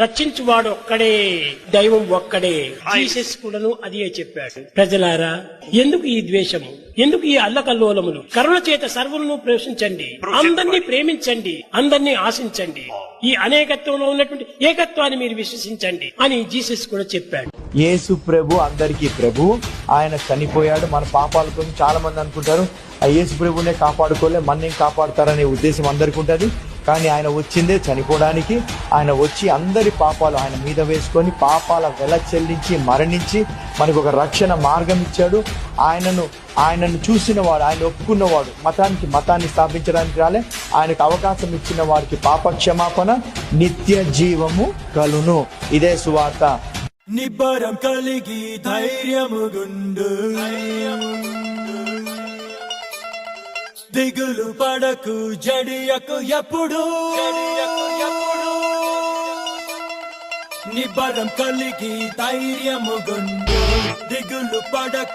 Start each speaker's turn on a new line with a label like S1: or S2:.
S1: రక్షించువాడు ఒక్కడే దైవం ఒక్కడే. జీసస్ కూడాను అదే చెప్పాడు. ప్రజలారా ఎందుకు ఈ ద్వేషము? ఎందుకు ఈ అల్లకల్లోలములు? కరుణ చేత సర్వులను ప్రవేశించండి అందరినీ ప్రేమించండి. అందరినీ ఆశించండి. ఈ అనేకత్వంలో ఉన్నటువంటి ఏకత్వాన్ని మీరు విశ్వసించండి అని జీసస్ కూడా చెప్పాడు.
S2: యేసు ప్రభు అందరికీ ప్రభు. ఆయన చనిపోయాడు మన పాపాల కోసం చాలా మంది అనుకుంటారు. ఆ యేసు ప్రభునే కాపాడుకోలే మన్నేం కాపాడుతారనే ఉద్దేశం అందరికీ ఉంటుంది. కానీ ఆయన వచ్చిందే చనిపోవడానికి. ఆయన వచ్చి అందరి పాపాలు ఆయన మీద వేసుకొని పాపాల వెల చెల్లించి మరణించి మనకు ఒక రక్షణ మార్గం ఇచ్చాడు. ఆయనను ఆయనను చూసినవాడు ఆయన ఒప్పుకున్నవాడు మతానికి మతాన్ని స్థాపించడానికి రాలే. ఆయనకు అవకాశం ఇచ్చిన వారికి పాప క్షమాపణ నిత్య జీవము కలును. ఇదే సువార్త.
S3: నిబ్బరం కలిగి ధైర్యముగుండు. దిగులు పడకు జడియకు ఎప్పుడు. నిబ్బరం కలిగి ధైర్యముగుండు. దిగులు పడకు